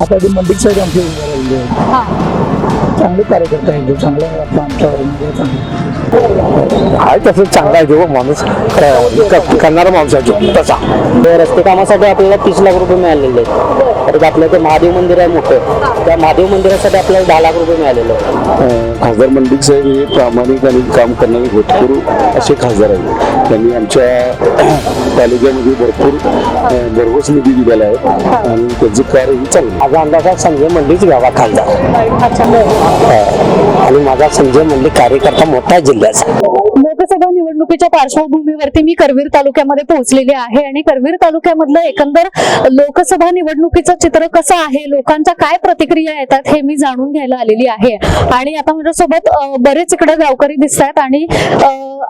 आता ते मंडिक साहेब आमचे उभे राहिले आहेत. हा. चांगले कार्यकर्ते आहेत चांगला आपला आमचा उमेदवार चांगला आहे. तसं चांगला आहे जो माणूस करणारा माणूस आहे जो तसा. रस्ते कामासाठी आपल्याला तीस लाख रुपये मिळालेले आहेत. परत आपलं ते महादेव मंदिर आहे मोठं. त्या महादेव मंदिरासाठी आपल्याला दहा लाख रुपये मिळालेले खासदार मंडिक साहेब हे प्रामाणिक आणि काम करणारे भरपूर असे खासदार आहेत. त्यांनी आमच्या तालुक्यामध्ये भरपूर भरघोस निधी दिलेला आहे. आणि त्याचं कार्यही चालू. माझा अंदाज आहे संजय मंडळीच गावा खासदार. आणि माझा संजय मंडळी कार्यकर्ता मोठा आहे जिल्ह्याचा. लोकसभा निवडणुकीच्या पार्श्वभूमीवरती मी करवीर तालुक्यामध्ये पोहोचलेली आहे आणि करवीर तालुक्यामधलं एकंदर लोकसभा निवडणुकीचं चित्र कसं आहे? लोकांच्या काय प्रतिक्रिया येतात हे मी जाणून घ्यायला आलेली आहे. आणि आता माझ्यासोबत बरेच इकडे गावकरी दिसत आहेत आणि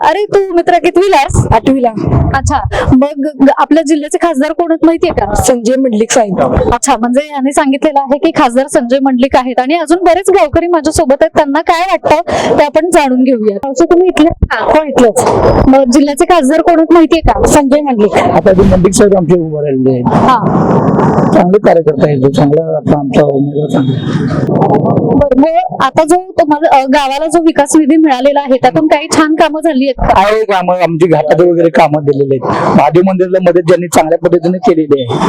अरे तू मित्र कितवीलास आठवीला. अच्छा. मग आपल्या जिल्ह्याचे खासदार कोण माहितीये का? संजय मंडलिक साहेब. अच्छा. म्हणजे यांनी सांगितलेलं आहे की खासदार संजय मंडलिक आहेत आणि अजून बरेच गावकरी माझ्या सोबत आहेत. त्यांना काय वाटतं ते आपण जाणून घेऊया तुम्ही इथले हो इथलंच. मग जिल्ह्याचे खासदार कोण आहेत माहितीये का? संजय मंडलिक. आता ते मंडिक साहेब आमचे उभे राहिले. आहेत. हा. चांगले कार्यकर्ते आहेत. चांगला आपला आमचा उमेदवार चांगला बरं मग आता जो तुम्हाला अं, गावाला जो विकास निधी मिळालेला आहे त्यातून काही छान कामं झाली आहेत का? आहे काम. आमची घाटात वगैरे कामं दिलेले आहेत. महादेव मंदिराला मदत ज्यांनी चांगल्या पद्धतीने केलेली आहे.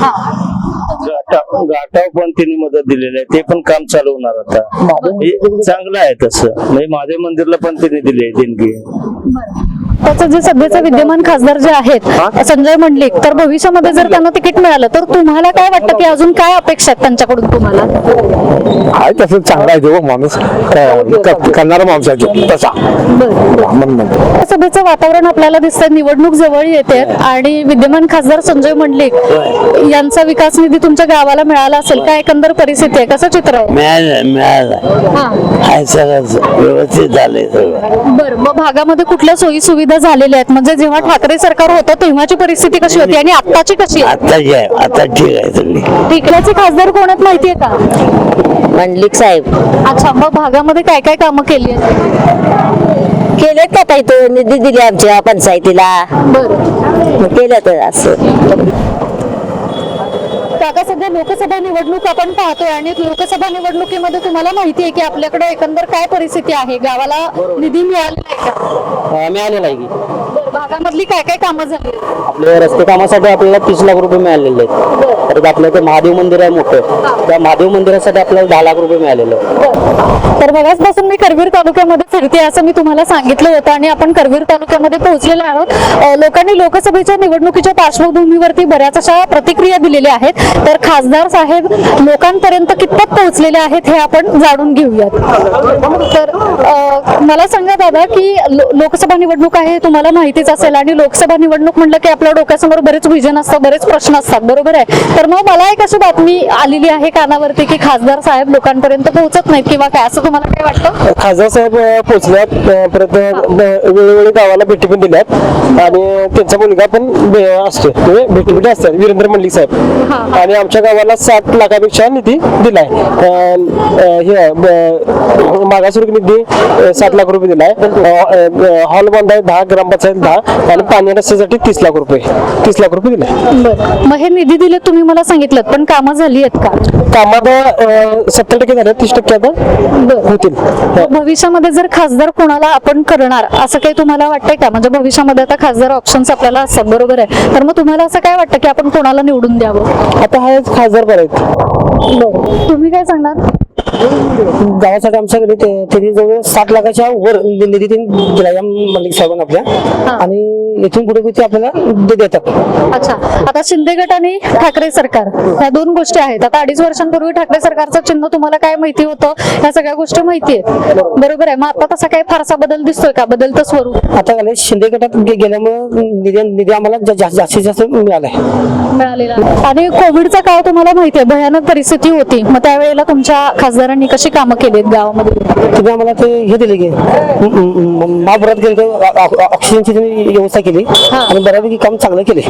गाठा गाठाव पण त्यांनी मदत दिलेली आहे. ते पण काम चालू होणार आता. हे चांगलं आहे तसं. म्हणजे महादेव मंदिरला पण त्यांनी दिले देणगी. त्याचं जे सध्याचे विद्यमान खासदार जे आहेत संजय मंडलिक तर भविष्यामध्ये जर त्यांना तिकीट मिळालं तर तुम्हाला काय वाटतं की अजून काय अपेक्षा आहेत त्यांच्याकडून तुम्हाला? आहे तसं चांगला आहे जो माणूस करणारा माणूस आहे जो तसा. सभेचं वातावरण आपल्याला दिसतंय निवडणूक जवळ येते आणि विद्यमान खासदार संजय मंडलिक यांचा विकास निधी तुमच्या गावाला मिळाला असेल काय एकंदर परिस्थिती आहे? कसं चित्र आहे? मिळालं हा. व्यवस्थित झालंय सगळं. बरं मग भागामध्ये कुठल्या सोयी सुविधा झालेल्या आहेत. म्हणजे जेव्हा ठाकरे सरकार होतं तेव्हाची परिस्थिती कशी होती आणि आत्ताची कशी आहे? आता जे आहे आता ठीक आहे सगळी टिकल्याचे खासदार कोण आहेत माहितीये का? मंडलिक साहेब. अच्छा मग भागामध्ये काय काय कामं केली आहेत? केलेत का काही तो निधी दिली आमच्या पंचायतीला. बरं. मग केलं तर असं. काका सध्या लोकसभा निवडणूक आपण पाहतोय आणि लोकसभा निवडणुकीमध्ये तुम्हाला माहिती आहे की आपल्याकडे एकंदर काय परिस्थिती आहे? गावाला निधी मिळालेला आहे का? मिळालेला आहे की. भागामधली काय काय कामं झाली? आपल्या रस्ते कामासाठी आपल्याला तीस लाख रुपये मिळालेले आहेत. परत आपलं ते महादेव मंदिर आहे मोठं. त्या महादेव मंदिरासाठी आपल्याला दहा लाख रुपये मिळालेले तर बघाचपासून मी करवीर तालुक्यामध्ये फिरते असं मी तुम्हाला सांगितलं होतं आणि आपण करवीर तालुक्यामध्ये पोहोचलेलो आहोत. लोकांनी लोकसभेच्या निवडणुकीच्या पार्श्वभूमीवरती बऱ्याच अशा प्रतिक्रिया दिलेल्या आहेत. तर खासदार साहेब लोकांपर्यंत कितपत पोहोचलेले आहेत हे आपण जाणून घेऊयात. तर दादा की लो- लोकसभा निवडणूक आहे तुम्हाला माहितीच असेल आणि लोकसभा निवडणूक म्हणलं की आपल्या डोक्यासमोर बरेच विजन असतं बरेच प्रश्न असतात बरोबर आहे? तर मग मला एक अशी बातमी आलेली आहे कानावरती की खासदार साहेब लोकांपर्यंत पोहोचत नाहीत किंवा काय असं तुम्हाला काय वाटतं? खासदार साहेब पोहोचल्यात परत वेळोवेळी गावाला भेटी पण दिल्यात आणि त्यांचा मुलगा पण असतो म्हणजे भेटी भेटी असतात वीरेंद्र मल्लिक साहेब. आणि आमच्या गावाला सात लाखापेक्षा निधी दिलाय. हे मागासवर्ग निधी सात लाख रुपये दिलाय. हॉल बांधाय दहा ग्रामपंचायत दहा. आणि पाणी रस्त्यासाठी तीस लाख रुपये. तीस लाख रुपये दिले. मग हे निधी दिले तुम्ही मला सांगितलं पण कामं झाली आहेत का? कामात सत्तर टक्के झाले तीस टक्के आता होतील. मग भविष्यामध्ये जर खासदार कोणाला आपण करणार असं काही तुम्हाला वाटतंय का? म्हणजे भविष्यामध्ये आता खासदार ऑप्शन्स आपल्याला असतात बरोबर आहे. तर मग तुम्हाला असं काय वाटतं की आपण कोणाला निवडून द्यावं? आता हा खासदार बरं आहेत. तुम्ही काय सांगणार? गावासाठी आमच्याकडे ते- त्यांनी जवळ साठ लाखाच्या वर निधी दिला या मल्लिक साहेबांना आपल्या. आणि इथून पुढे ते आपल्याला देतात. अच्छा. आता शिंदे गट आणि ठाकरे सरकार ह्या दोन गोष्टी आहेत. आता अडीच वर्षांपूर्वी ठाकरे सरकारचं चिन्ह तुम्हाला काय माहिती होतं? ह्या सगळ्या गोष्टी माहिती आहेत. बरोबर आहे. मग आता तसा काही फारसा बदल दिसतोय का? बदलतं स्वरूप. आता शिंदे गटात गेल्यामुळे निधी निधी आम्हाला जास्तीत जास्त मिळालाय. मिळालेला. आणि कोविडचा काळ तुम्हाला माहिती आहे. भयानक परिस्थिती होती. मग त्यावेळेला तुमच्या खासदार खासदारांनी कशी कामं केली आहेत गावामध्ये? तुम्ही आम्हाला ते हे दिले की महापुरात गेले ते ऑक्सिजनची तुम्ही व्यवस्था केली आणि बऱ्यापैकी काम चांगलं केले.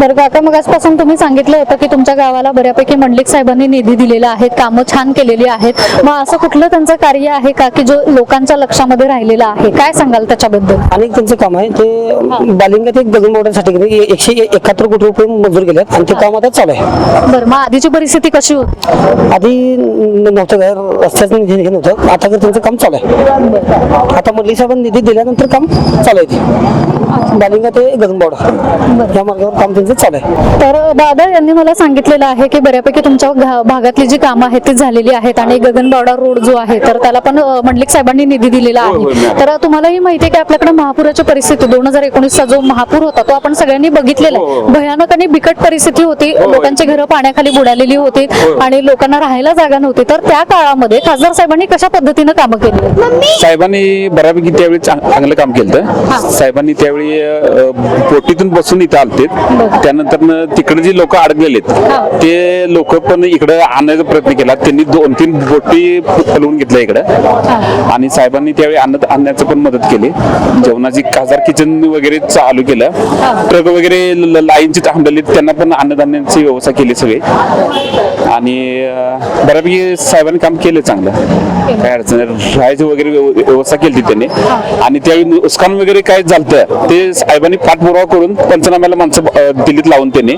तर काका मग आजपासून तुम्ही सांगितलं होतं की तुमच्या गावाला बऱ्यापैकी मंडलिक साहेबांनी निधी दिलेला आहे कामं छान केलेली आहेत. मग असं कुठलं त्यांचं कार्य आहे का की जो लोकांच्या लक्षामध्ये राहिलेलं आहे? काय सांगाल त्याच्याबद्दल? आणि एक त्यांचं काम आहे. ते बालिंगा ते गगन नाही, एकशे एकाहत्तर कोटी रुपये मंजूर केलेत आणि ते काम आता चालू आहे. बरं मग आधीची परिस्थिती कशी होती? आधी नव्हतं काय? रस्त्याचं निधी हे नव्हतं. आता तर त्यांचं काम चालू आहे. आता मंडळी साहेबांनी निधी दिल्यानंतर काम चालू आहे ते. बालिंगा ते गगनबावडा. या मार्गावर काम त्यांचं चालू आहे. तर दादा यांनी मला सांगितलेलं आहे की बऱ्यापैकी तुमच्या भागातली जी कामं आहेत ती झालेली आहेत आणि गगनबावडा रोड जो आहे तर त्याला पण मंडलिक साहेबांनी निधी दिलेला आहे. तर तुम्हालाही माहिती आहे की आपल्याकडे महापुराची परिस्थिती दोन हजार एकोणीसचा जो महापूर होता तो आपण सगळ्यांनी बघितलेला आहे. भयानक आणि बिकट परिस्थिती होती. लोकांची घरं पाण्याखाली बुडालेली होती आणि लोकांना राहायला जागा नव्हती. तर त्या काळामध्ये खासदार साहेबांनी कशा पद्धतीनं कामं केली? साहेबांनी बऱ्यापैकी त्यावेळी चांग- चांगलं काम केलं साहेबांनी त्यावेळी अ, बोटीतून बसून इथं आलते त्यानंतर तिकडे जी लोक अडकलेले ते लोक पण इकडे आणण्याचा प्रयत्न केला. त्यांनी दोन तीन बोटी पलवून घेतल्या इकडं. आणि साहेबांनी त्यावेळी अन्न आणण्याचं पण मदत केली. जेवणाची खासदार किचन वगैरे चालू केलं. ट्रक वगैरे ल- लाईनची थांबलेली त्यांना पण अन्नधान्याची व्यवस्था केली सगळी. आणि अ, साहेबांनी काम केलं चांगलं. काय अडचण नाही. राहायची वगैरे व्यव- व्यवस्था केली त्यांनी. आणि त्यावेळी नुकसान वगैरे काय झालं ते साहेबांनी पाठपुरावा करून पंचनाम्याला माणसं अ, दिल्लीत लावून त्यांनी.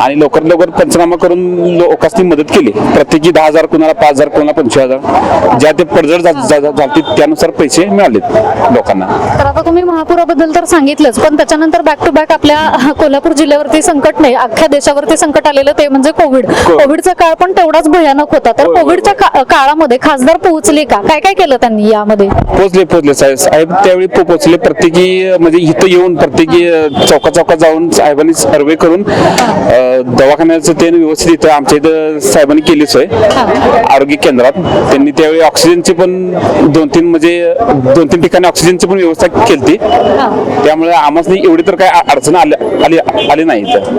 आणि लवकर लवकर पंचनामा करून लोकांनी मदत केली. प्रत्येकी दहा हजार कोणाला पाच हजार कोणाला पंचवीस हजार. ज्या ते पडझड झा- झा- झा- झालती त्यानुसार पैसे मिळालेत लोकांना. तर आता तुम्ही महापुराबद्दल तर सांगितलंच पण त्याच्यानंतर बॅक टू बॅक आपल्या कोल्हापूर जिल्ह्यावरती संकट नाही अख्ख्या देशावरती संकट आलेलं ते म्हणजे कोविड कोविडचा काळ पण तेवढाच भयानक होता. तर कोविडच्या का- काळामध्ये खासदार पोहोचले का? काय काय केलं त्यांनी यामध्ये? पोचले पोचले साहेब साहेब त्यावेळी पो- पोचले प्रत्येकी अ, म्हणजे इथं येऊन प्रत्येकी अ, चौका चौकात जाऊन साहेबांनी सर्वे करून अ, दवाखान्याचं ते व्यवस्थित इथं आमच्या इथं साहेबांनी केली सोय. आरोग्य केंद्रात. त्यांनी त्यावेळी ऑक्सिजनची पण दोन तीन म्हणजे दोन तीन ठिकाणी ऑक्सिजनची पण व्यवस्था केली त्यामुळे आम्हाला एवढी तर काय अ- अडचण आली आली आली नाही इथं.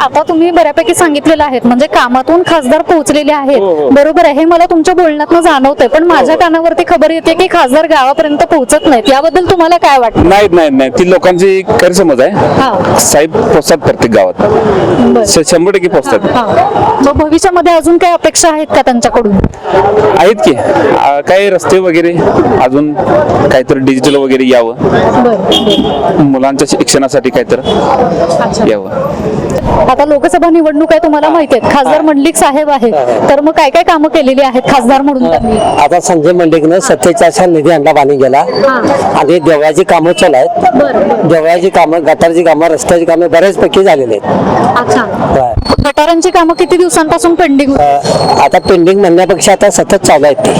आता तुम्ही बऱ्यापैकी सांगितलेलं आहेत म्हणजे कामातून खासदार पोहोचलेले आहेत बरोबर आहे. हे मला तुमच्या बोलण्यातनं जाणवतंय. पण माझ्या कानावरती खबर येते की खासदार गावापर्यंत पोहोचत नाहीत. याबद्दल तुम्हाला काय वाटतं? नाही नाही नाही ती लोकांची गैरसमज आहे. हा. साहेब पोचतात प्रत्येक गावात. शंभर टक्के हा मग भविष्यामध्ये अजून काही अपेक्षा आहेत का त्यांच्याकडून? आहेत की. काही रस्ते वगैरे अजून काहीतरी डिजिटल वगैरे यावं. मुलांच्या शिक्षणासाठी काहीतरी यावं. आता लोकसभा निवडणूक आहे तुम्हाला माहिती आहे. खासदार मंडलिक साहेब आहेत. तर मग काय काय कामं केलेली आहेत खासदार म्हणून त्यांनी? आता संजय मंडेकनं सत्तेचाळीस निधी आणला बांधून गेला. आणि देवळाची कामं चालू आहेत. देवळाची कामं गटारची कामं रस्त्याची कामं बऱ्याचपैकी झालेली आहेत. गटारांची कामं किती दिवसांपासून पेंडिंग आता पेंडिंग म्हणण्यापेक्षा आता सतत चालू आहेत ते.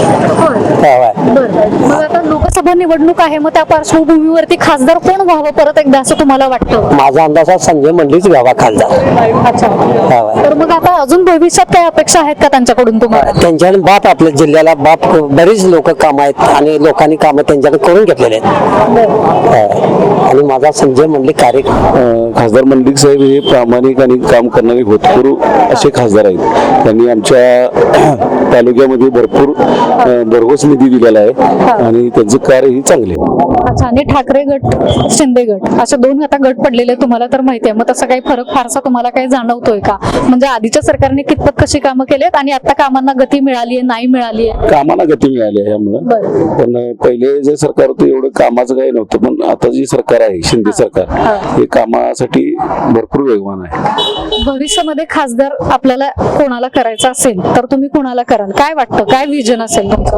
लोकसभा निवडणूक आहे मग त्या पार्श्वभूमीवरती खासदार कोण व्हावं परत एकदा असं तुम्हाला वाटतं? माझा अंदाज हा संजय मंडळीच व्हावा खासदार. तर मग आता अजून भविष्यात काय अपेक्षा आहेत का त्यांच्याकडून तुम्हाला? त्यांच्याकडे बाप आपल्या जिल्ह्याला बाप बरीच लोक काम आहेत आणि लोकांनी कामं त्यांच्याकडे करून घेतलेले आहेत. आणि माझा संजय मंडळी कार्य खासदार मंडिक साहेब हे प्रामाणिक आणि काम करणारे होतकरू असे खासदार आहेत. त्यांनी आमच्या तालुक्यामध्ये भरपूर भरघोस निधी दिलेला आहे आणि त्यांचं कार्य ही चांगले आहे. अच्छा आणि ठाकरे गट शिंदे गट असे दोन आता गट पडलेले तुम्हाला तर माहिती आहे. मग तसा काही फरक फारसा तुम्हाला काही जाणवतोय का? म्हणजे आधीच्या सरकारने कितपत कशी कामं केलीत आणि आता कामांना गती मिळाली आहे नाही मिळाली आहे कामाला गती मिळाली आहे यामुळं. बरं. पण पहिले जे सरकार होतं एवढं कामाचं काही नव्हतं पण आता जी सरकार आहे शिंदे सरकार हे. कामासाठी भरपूर वेगवान आहे. भविष्यामध्ये खासदार आपल्याला कोणाला करायचा असेल तर तुम्ही कोणाला कराल? काय वाटतं? काय विजन असेल तुमचं?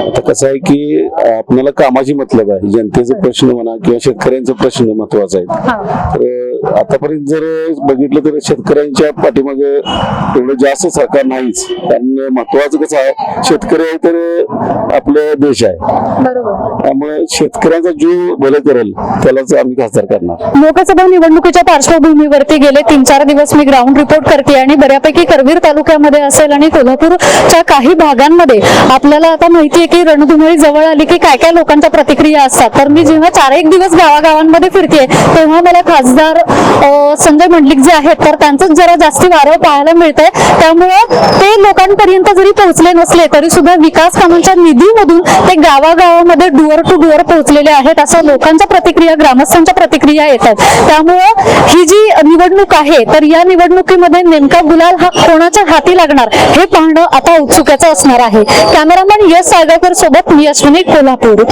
आता कसं आहे की आपल्याला कामाची मतलब आहे. जनतेचे प्रश्न म्हणा किंवा शेतकऱ्यांचा प्रश्न महत्त्वाचा आहे हा. तर आतापर्यंत जर बघितलं तर शेतकऱ्यांच्या पाठीमागे एवढं जास्त सरकार नाहीच. कारण महत्वाचं कसं आहे शेतकरी आहे तर आपलं देश आहे. बरोबर. त्यामुळे शेतकऱ्यांचा जीव भलं करेल त्यालाच आम्ही खासदार करणार. लोकसभा निवडणुकीच्या पार्श्वभूमीवरती गेले तीन चार दिवस मी ग्राउंड रिपोर्ट करते आणि बऱ्यापैकी करवीर तालुक्यामध्ये असेल आणि कोल्हापूरच्या काही भागांमध्ये आपल्याला आता माहिती आहे की रणधुमाळी जवळ आली की काय काय लोकांच्या प्रतिक्रिया असतात. तर मी जेव्हा चार एक दिवस गावागावांमध्ये फिरते तेव्हा मला खासदार संजय मंडलिक जे आहेत तर त्यांचंच जरा जास्ती वारं पाहायला मिळतंय. त्यामुळे ते लोकांपर्यंत जरी पोहोचले नसले तरी सुद्धा विकास कामांच्या निधीमधून ते गावागावामध्ये डुअर टू डुअर पोहोचलेले आहेत असं लोकांच्या प्रतिक्रिया ग्रामस्थांच्या प्रतिक्रिया येतात. त्यामुळं ही जी निवडणूक आहे तर या निवडणुकीमध्ये नेमका गुलाल हा कोणाच्या हाती लागणार हे पाहणं आता उत्सुकाचं असणार आहे. कॅमेरामॅन यश साळगावकर सोबत मी अश्विनी कोल्हापूर.